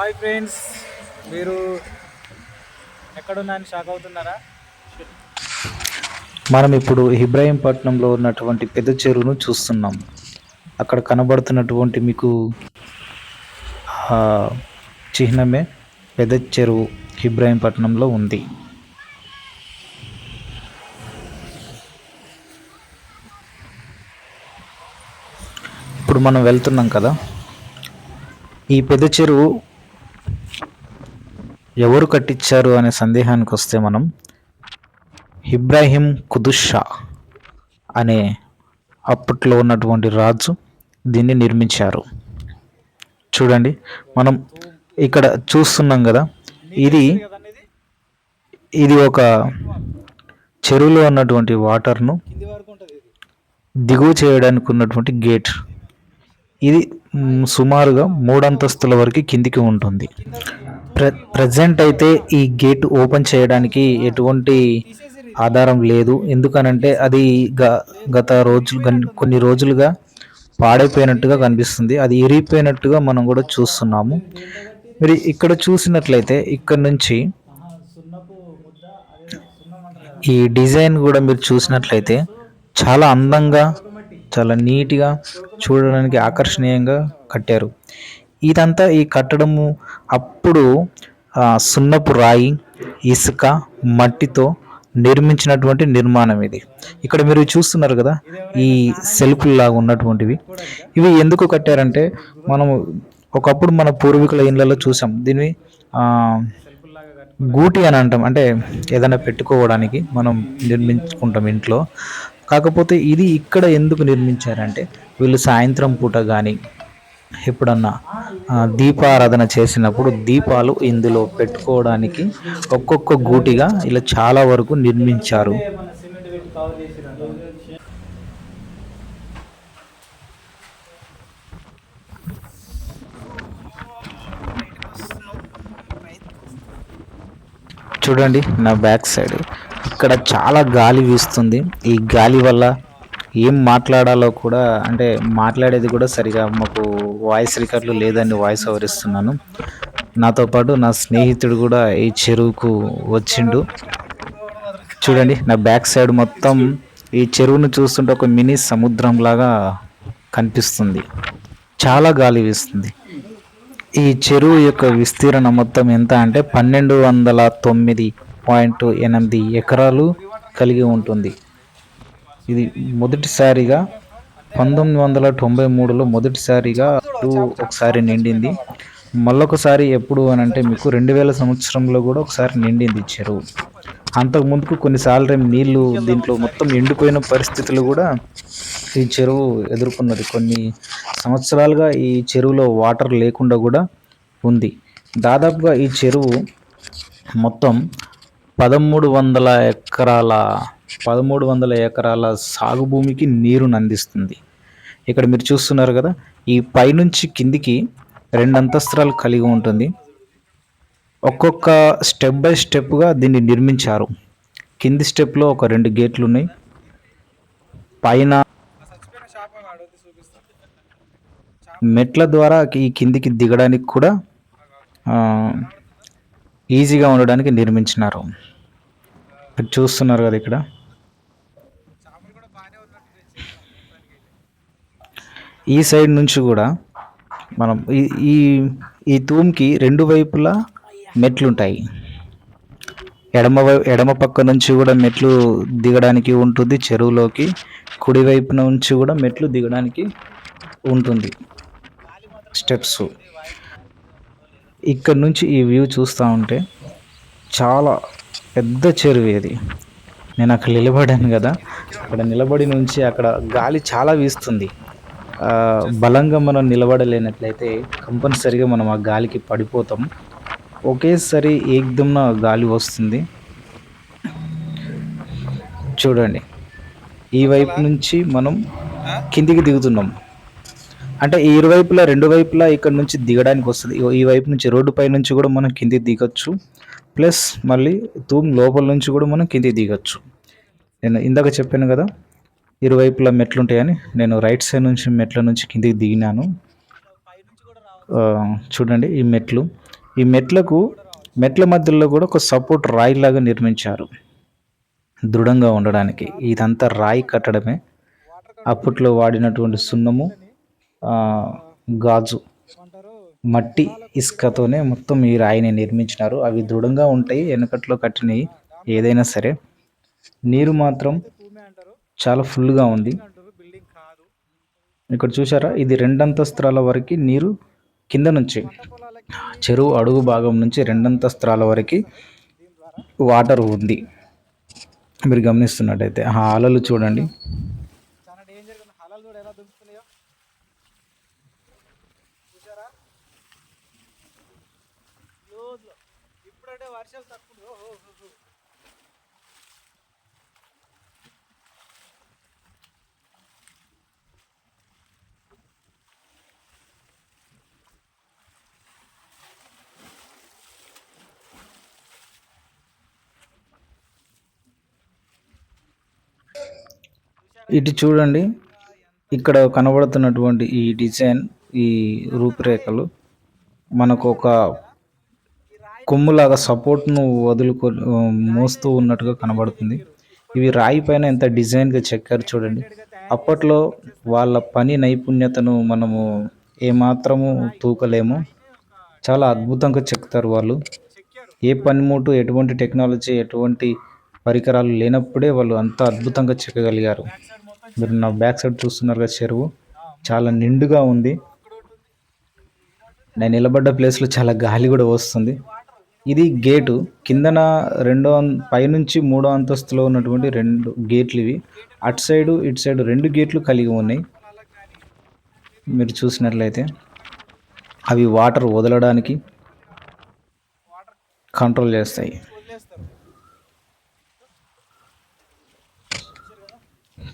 Hi friends మీరు ఎక్కడున్నారని shock అవుతున్నారా? మనం ఇప్పుడు ఇబ్రాహీంపట్నంలో ఉన్నటువంటి పెద్ద చెరువును చూస్తున్నాం. అక్కడ కనబడుతున్నటువంటి మీకు చిహ్నమే పెద్ద చెరువు ఇబ్రాహీంపట్నంలో ఉంది. ఇప్పుడు మనం వెళ్తున్నాం కదా. ఈ పెద్ద చెరువు ఎవరు కట్టించారు అనే సందేహానికి వస్తే మనం ఇబ్రాహిం కుదుషా అనే అప్పట్లో ఉన్నటువంటి రాజు దీన్ని నిర్మించారు. చూడండి మనం ఇక్కడ చూస్తున్నాం కదా ఇది ఇది ఒక చెరువులో ఉన్నటువంటి వాటర్ను దిగువ చేయడానికి ఉన్నటువంటి గేట్. ఇది సుమారుగా మూడంతస్తుల వరకు కిందికి ఉంటుంది. ప్ర ప్రజెంట్ అయితే ఈ గేట్ ఓపెన్ చేయడానికి ఎటువంటి ఆధారం లేదు. ఎందుకనంటే అది గ- గత రోజులు కొన్ని రోజులుగా పాడైపోయినట్టుగా కనిపిస్తుంది. అది ఇరిగిపోయినట్టుగా మనం కూడా చూస్తున్నాము. మీరు ఇక్కడ చూసినట్లయితే ఇక్కడ నుంచి ఈ డిజైన్ కూడా మీరు చూసినట్లయితే చాలా అందంగా చాలా నీట్గా చూడడానికి ఆకర్షణీయంగా కట్టారు. ఇదంతా ఈ కట్టడము అప్పుడు సున్నపు రాయి ఇసుక మట్టితో నిర్మించినటువంటి నిర్మాణం ఇది. ఇక్కడ మీరు చూస్తున్నారు కదా ఈ సెల్ఫ్లు లాగా ఉన్నటువంటివి. ఇవి ఎందుకు కట్టారంటే మనము ఒకప్పుడు మన పూర్వీకుల ఇళ్ళలో చూసాం. దీన్ని గూటి అని అంటాం. అంటే ఏదైనా పెట్టుకోవడానికి మనం నిర్మించుకుంటాం ఇంట్లో. కాకపోతే ఇది ఇక్కడ ఎందుకు నిర్మించారంటే వీళ్ళు సాయంత్రం పూట కానీ ఎప్పుడన్నా దీపారాధన చేసినప్పుడు దీపాలు ఇందులో పెట్టుకోవడానికి ఒక్కొక్క గూటిగా ఇలా చాలా వరకు నిర్మించారు. చూడండి నా బ్యాక్ సైడ్. ఇక్కడ చాలా గాలి వీస్తుంది. ఈ గాలి వల్ల ఏం మాట్లాడాలో కూడా అంటే మాట్లాడేది కూడా సరిగా మాకు వాయిస్ రికార్డులు లేదని వాయిస్ ఓవర్ ఇస్తున్నాను. నాతో పాటు నా స్నేహితుడు కూడా ఈ చెరువుకు వచ్చిండు. చూడండి నా బ్యాక్ సైడ్ మొత్తం ఈ చెరువును చూస్తుంటే ఒక మినీ సముద్రం లాగా కనిపిస్తుంది. చాలా గాలి వీస్తుంది. ఈ చెరువు యొక్క విస్తీర్ణం మొత్తం ఎంత అంటే పన్నెండు వందల తొమ్మిది పాయింట్ ఎనిమిది ఎకరాలు కలిగి ఉంటుంది. ఇది మొదటిసారిగా పంతొమ్మిది వందల తొంభై మూడులో మొదటిసారిగా టూ ఒకసారి నిండింది. మళ్ళొకసారి ఎప్పుడు అని అంటే మీకు రెండు వేల సంవత్సరంలో కూడా ఒకసారి నిండింది చెరువు అంతకు ముందుకు కొన్నిసార్లు నీళ్ళు దీంట్లో మొత్తం ఎండిపోయిన పరిస్థితులు కూడా ఈ చెరువు ఎదుర్కొన్నది. కొన్ని సంవత్సరాలుగా ఈ చెరువులో వాటర్ లేకుండా కూడా ఉంది. దాదాపుగా ఈ చెరువు మొత్తం పదమూడు వందల ఎకరాల పదమూడు వందల ఎకరాల సాగు భూమికి నీరును అందిస్తుంది ఇక్కడ మీరు చూస్తున్నారు కదా ఈ పైనుంచి కిందికి రెండు అంతస్తురాలు కలిగి ఉంటుంది. ఒక్కొక్క స్టెప్ బై స్టెప్గా దీన్ని నిర్మించారు. కింది స్టెప్లో ఒక రెండు గేట్లు ఉన్నాయి పైన మెట్ల ద్వారా ఈ కిందికి దిగడానికి కూడా ఈజీగా ఉండడానికి నిర్మించినారు. చూస్తున్నారు కదా ఇక్కడ. ఈ సైడ్ నుంచి కూడా మనం ఈ ఈ ఈ తూమ్కి రెండు వైపులా మెట్లుంటాయి. ఎడమ ఎడమ పక్క నుంచి కూడా మెట్లు దిగడానికి ఉంటుంది. చెరువులోకి కుడి వైపు నుంచి కూడా మెట్లు దిగడానికి ఉంటుంది. స్టెప్స్. ఇక్కడ నుంచి ఈ వ్యూ చూస్తూ ఉంటే చాలా పెద్ద చెరువు ఇది. నేను అక్కడ నిలబడాను కదా. అక్కడ నిలబడి నుంచి అక్కడ గాలి చాలా వీస్తుంది. బలంగా మనం నిలబడలేనట్లయితే కంపల్సరిగా మనం ఆ గాలికి పడిపోతాం. ఒకేసారి ఏకదమ్న గాలి వస్తుంది. చూడండి. ఈ వైపు నుంచి మనం కిందికి దిగుతున్నాం. అంటే ఇరువైపులా రెండు వైపులా ఇక్కడ నుంచి దిగడానికి వస్తుంది. ఈ వైపు నుంచి రోడ్డు పై నుంచి కూడా మనం కిందికి దిగొచ్చు. ప్లస్ మళ్ళీ తూమ్ లోపల నుంచి కూడా మనం కిందికి దిగొచ్చు. నేను ఇందాక చెప్పాను కదా? ఇరువైపులా మెట్లు ఉంటాయని నేను రైట్ సైడ్ నుంచి మెట్ల నుంచి కిందికి దిగినాను. చూడండి ఈ మెట్లు. ఈ మెట్లకు మెట్ల మధ్యలో కూడా ఒక సపోర్ట్ రాయి లాగా నిర్మించారు. దృఢంగా ఉండడానికి. ఇదంతా రాయి కట్టడమే. అప్పట్లో వాడినటువంటి సున్నము గాజు మట్టి ఇసుకతోనే మొత్తం ఈ రాయిని నిర్మించినారు. అవి దృఢంగా ఉంటాయి వెనకట్లో కట్టినవి ఏదైనా సరే. నీరు మాత్రం చాలా ఫుల్గా ఉంది. ఇక్కడ చూసారా ఇది రెండంతస్తుల వరకు నీరు కింద నుంచి చెరువు అడుగు భాగం నుంచి రెండంతస్తుల వరకు వాటర్ ఉంది. మీరు గమనిస్తున్నట్టయితే ఆ అలలు చూడండి. ఇప్పుడంటే వర్షాలు తక్కువ. ఇటు చూడండి. ఇక్కడ కనబడుతున్నటువంటి ఈ డిజైన్ ఈ రూపురేఖలు మనకు ఒక కొమ్ములాగా సపోర్ట్ను వదులుకో మోస్తూ ఉన్నట్టుగా కనబడుతుంది. ఇవి రాయి పైన ఎంత డిజైన్గా చెక్కారు చూడండి. అప్పట్లో వాళ్ళ పని నైపుణ్యతను మనము ఏమాత్రము తూకలేము. చాలా అద్భుతంగా చెక్తారు వాళ్ళు. ఏ పనిముటు ఎటువంటి టెక్నాలజీ ఎటువంటి పరికరాలు లేనప్పుడే వాళ్ళు అంత అద్భుతంగా చెక్కగలిగారు. మీరు నా బ్యాక్ సైడ్ చూస్తున్నారు కదా చెరువు. చాలా నిండుగా ఉంది. నేను నిలబడ్డ ప్లేస్లో చాలా గాలి కూడా వస్తుంది. ఇది గేటు. కిందన రెండో పైనుంచి మూడో అంతస్తులో ఉన్నటువంటి రెండు గేట్లు ఇవి. అటు సైడు ఇటు సైడు రెండు గేట్లు కలిగి ఉన్నాయి. మీరు చూసినట్లయితే అవి వాటర్ వదలడానికి కంట్రోల్ చేస్తాయి.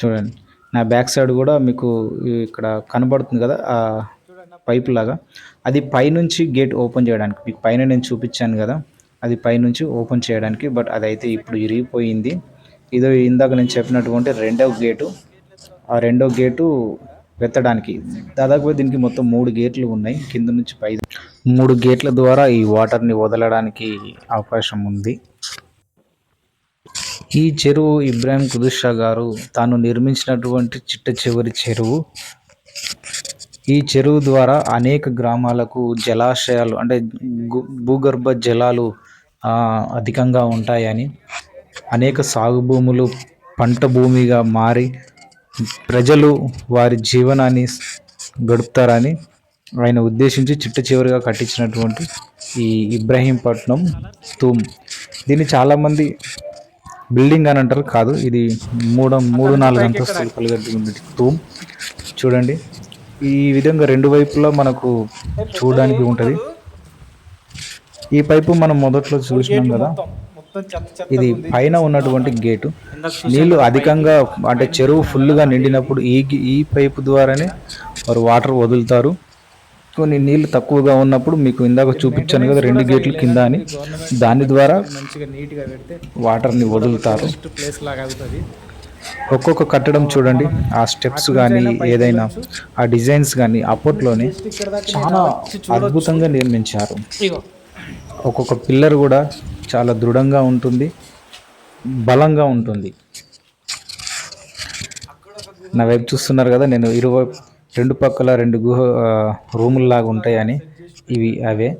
చూడండి. నా బ్యాక్ సైడ్ కూడా మీకు ఇక్కడ కనబడుతుంది కదా ఆ పైప్ లాగా. అది పైనుంచి గేట్ ఓపెన్ చేయడానికి మీకు పైన నేను చూపించాను కదా అది పైనుంచి ఓపెన్ చేయడానికి బట్ అదైతే ఇప్పుడు ఇరిగిపోయింది. ఇదో ఇందాక నేను చెప్పినటువంటి రెండవ గేటు ఆ రెండో గేటు వెత్తడానికి. దాదాపు దీనికి మొత్తం మూడు గేట్లు ఉన్నాయి కింద నుంచి పై మూడు గేట్ల ద్వారా ఈ వాటర్ని వదలడానికి అవకాశం ఉంది. ఈ చెరువు ఇబ్రాహిం కుదుషా గారు తాను నిర్మించినటువంటి చిట్ట చివరి చెరువు. ఈ చెరువు ద్వారా అనేక గ్రామాలకు జలాశయాలు అంటే భూగర్భ జలాలు అధికంగా ఉంటాయని అనేక సాగు భూములు పంట భూమిగా మారి ప్రజలు వారి జీవనాన్ని గడుపుతారని ఆయన ఉద్దేశించి చిట్ట చివరిగా కట్టించినటువంటి ఈ ఇబ్రహీంపట్నం తూమ్. దీన్ని చాలామంది బిల్డింగ్ అని అంటారు కాదు. ఇది మూడు మూడు నాలుగు అంతస్తులు కలిగినటువంటి తూమ్ చూడండి. ఈ విధంగా రెండు వైపులా మనకు చూడడానికి ఉంటుంది. ఈ పైపు మనం మొదట్లో చూసినాం కదా. ఇది పైన ఉన్నటువంటి గేటు. నీళ్ళు అధికంగా అంటే చెరువు ఫుల్గా నిండినప్పుడు ఈ ఈ పైపు ద్వారానే వారు వాటర్ వదులుతారు. కొన్ని నీళ్ళు తక్కువగా ఉన్నప్పుడు మీకు ఇందాక చూపించాను కదా రెండు గేట్లు కింద అని. దాని ద్వారా మంచిగా నీట్గా పెడితే వాటర్ని వదులుతారు. ఒక్కొక్క కట్టడం చూడండి ఆ స్టెప్స్ కానీ ఏదైనా ఆ డిజైన్స్ కానీ అప్పట్లోనే చాలా అద్భుతంగా నిర్మించారు. ఒక్కొక్క పిల్లర్ కూడా చాలా దృఢంగా ఉంటుంది బలంగా ఉంటుంది. నా వైపు చూస్తున్నారు కదా నేను ఇరువై రెండు పక్కల రెండు గుహ రూముల్లాగా ఉంటాయని ఇవి అవే.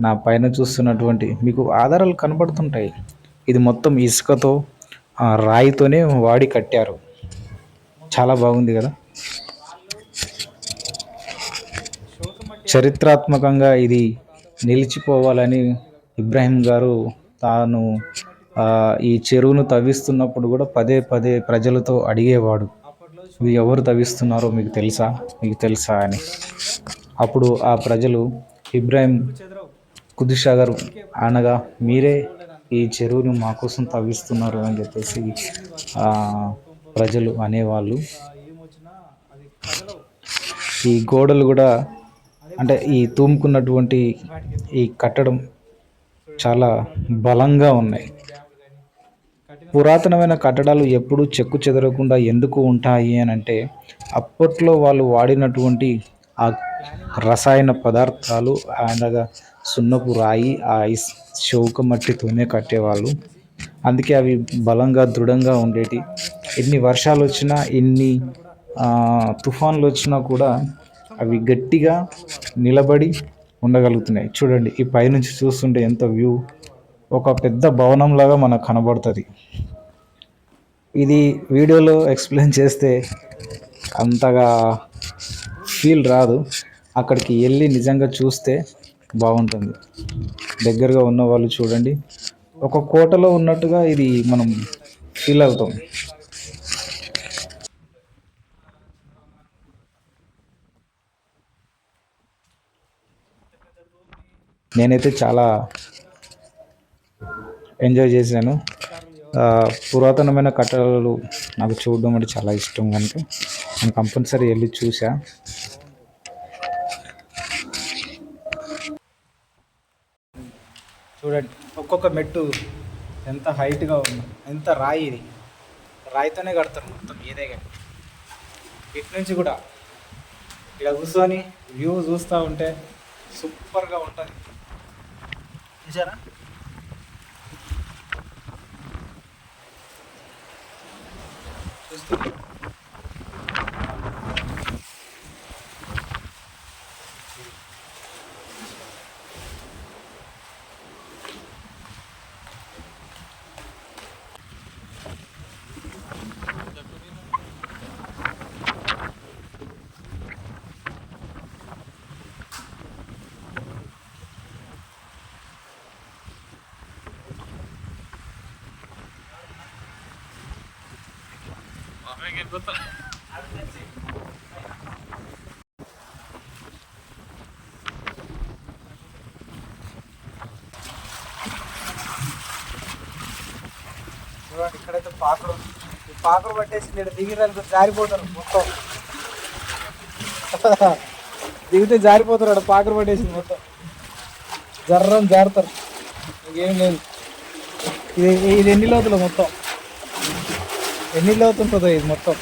నా పైన చూస్తున్నటువంటి మీకు ఆధారాలు కనబడుతుంటాయి. ఇది మొత్తం ఇసుకతో రాయితోనే వాడి కట్టారు. చాలా బాగుంది కదా? చరిత్రాత్మకంగా ఇది నిలిచిపోవాలని ఇబ్రాహిం గారు తాను ఈ చెరువును తవ్విస్తున్నప్పుడు కూడా పదే పదే ప్రజలతో అడిగేవాడు. ఇది ఎవరు తవ్విస్తున్నారో మీకు తెలుసా? మీకు తెలుసా అని. అప్పుడు ఆ ప్రజలు ఇబ్రాహిం కుదుషాగర్ అనగా మీరే ఈ చెరువును మా కోసం తవ్విస్తున్నారు అని చెప్పేసి ప్రజలు అనేవాళ్ళు. ఈ గోడలు కూడా అంటే ఈ తూముకున్నటువంటి ఈ కట్టడం చాలా బలంగా ఉన్నాయి. పురాతనమైన కట్టడాలు ఎప్పుడూ చెక్కు చెదరకుండా ఎందుకు ఉంటాయి అని అంటే అప్పట్లో వాళ్ళు వాడినటువంటి ఆ రసాయన పదార్థాలు అనగా సున్నపు రాయి ఆ ఐస్ చౌక మట్టితోనే కట్టేవాళ్ళు. అందుకే అవి బలంగా దృఢంగా ఉండేటి. ఎన్ని వర్షాలు వచ్చినా ఎన్ని తుఫాన్లు వచ్చినా కూడా అవి గట్టిగా నిలబడి ఉండగలుగుతున్నాయి. చూడండి ఈ పైనుంచి చూస్తుంటే ఎంత వ్యూ. ఒక పెద్ద భవనం లాగా మనకు కనబడుతుంది. ఇది వీడియోలో ఎక్స్ప్లెయిన్ చేస్తే అంతగా ఫీల్ రాదు. అక్కడికి వెళ్ళి నిజంగా చూస్తే బాగుంటుంది. దగ్గరగా ఉన్న వాళ్ళు చూడండి. ఒక కోటలో ఉన్నట్టుగా ఇది మనం ఫీల్ అవుతాం. నేనైతే చాలా ఎంజాయ్ చేశాను. పురాతనమైన కట్టడాలు నాకు చూడడం అంటే చాలా ఇష్టం కనుక నేను కంపల్సరీ వెళ్ళి చూసా. చూడండి ఒక్కొక్క మెట్టు ఎంత హైట్గా ఉంది ఎంత రాయి ఇది. రాయితోనే కడతారు మొత్తం ఏదే కానీ. ఇటు నుంచి కూడా ఇక్కడ కూర్చొని వ్యూ చూస్తూ ఉంటే సూపర్గా ఉంటుంది. చూసారా? చూస్తూ చూడండి ఇక్కడైతే పాకలు ఈ పాకలు పట్టేసి నేను దిగిరానికి జారిపోతారు మొత్తం. దిగితే జారిపోతారు అక్కడ పాకలు పట్టేసి మొత్తం. జర్రం జారుతారు. ఇంకేం లేదు. ఇది ఇది ఎన్ని లోతులు మొత్తం? ఎన్ని అవుతుంటుందో ఇది మొత్తం.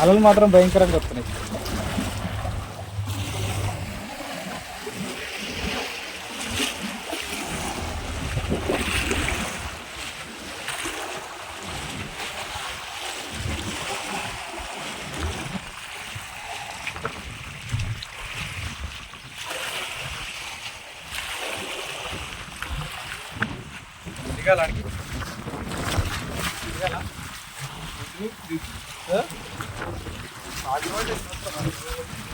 అలలు మాత్రం భయంకరంగా వస్తున్నాయి. ఆ? ఆగిపోయింది మొత్తం. వాటర్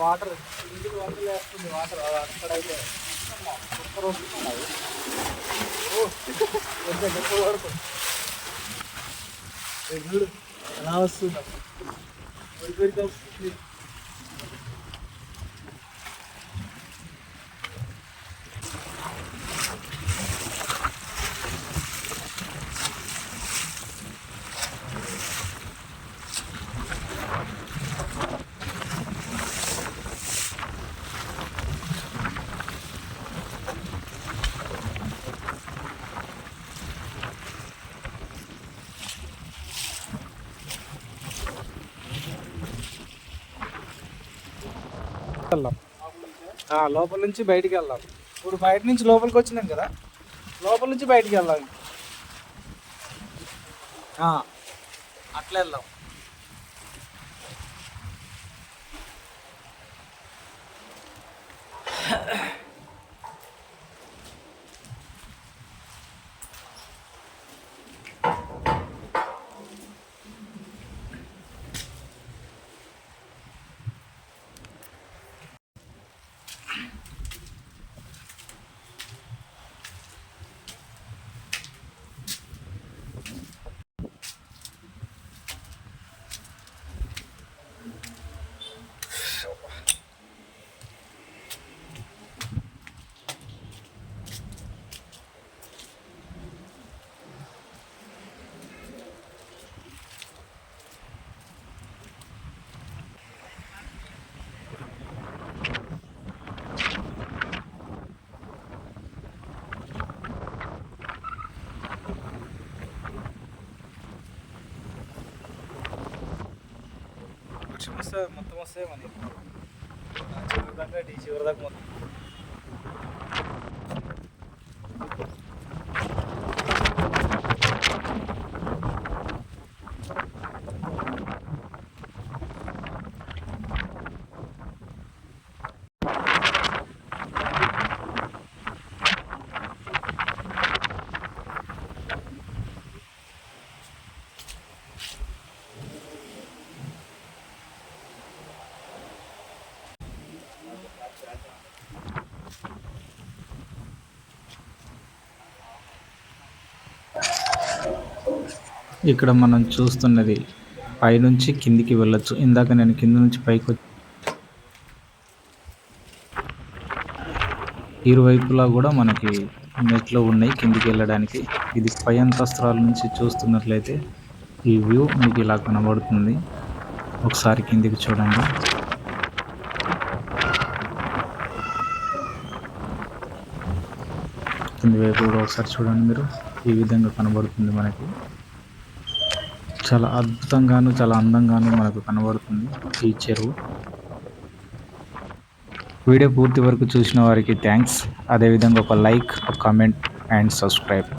వాటర్ ఇంటికి వందలు లేస్తుంది వాటర్. అది అక్కడైతే ఒక్క రోజు అది. ఓ, కొంచెం గొప్ప పడుకో చూడు ఎలా వస్తుంది వెళ్దాం. లోపల నుంచి బయటికి వెళ్దాం. ఇప్పుడు బయట నుంచి లోపలికి వచ్చినాం కదా లోపల నుంచి బయటికి వెళ్దాం. అట్లా వెళ్దాం. వర్షం వస్తే మొత్తం వస్తే మన చివరి దాకా డి ఇక్కడ మనం చూస్తున్నది పైనుంచి కిందికి వెళ్ళొచ్చు. ఇందాక నేను కింద నుంచి పైకి వచ్చి ఇరువైపులా కూడా మనకి మెట్లు ఉన్నాయి కిందికి వెళ్ళడానికి. ఇది పై అంతస్తుల నుంచి చూస్తున్నట్లయితే ఈ వ్యూ మీకు ఇలా కనబడుతుంది. ఒకసారి కిందికి చూడండి. కింది వైపు కూడా ఒకసారి చూడండి మీరు. ఈ విధంగా కనబడుతుంది మనకి. చాలా అద్భుతంగాను చాలా అందంగాను మనకు కనబడుతుంది ఈ చెరువు. వీడియో పూర్తి వరకు చూసిన వారికి థ్యాంక్స్ అదేవిధంగా ఒక లైక్ ఒక కామెంట్ అండ్ సబ్స్క్రైబ్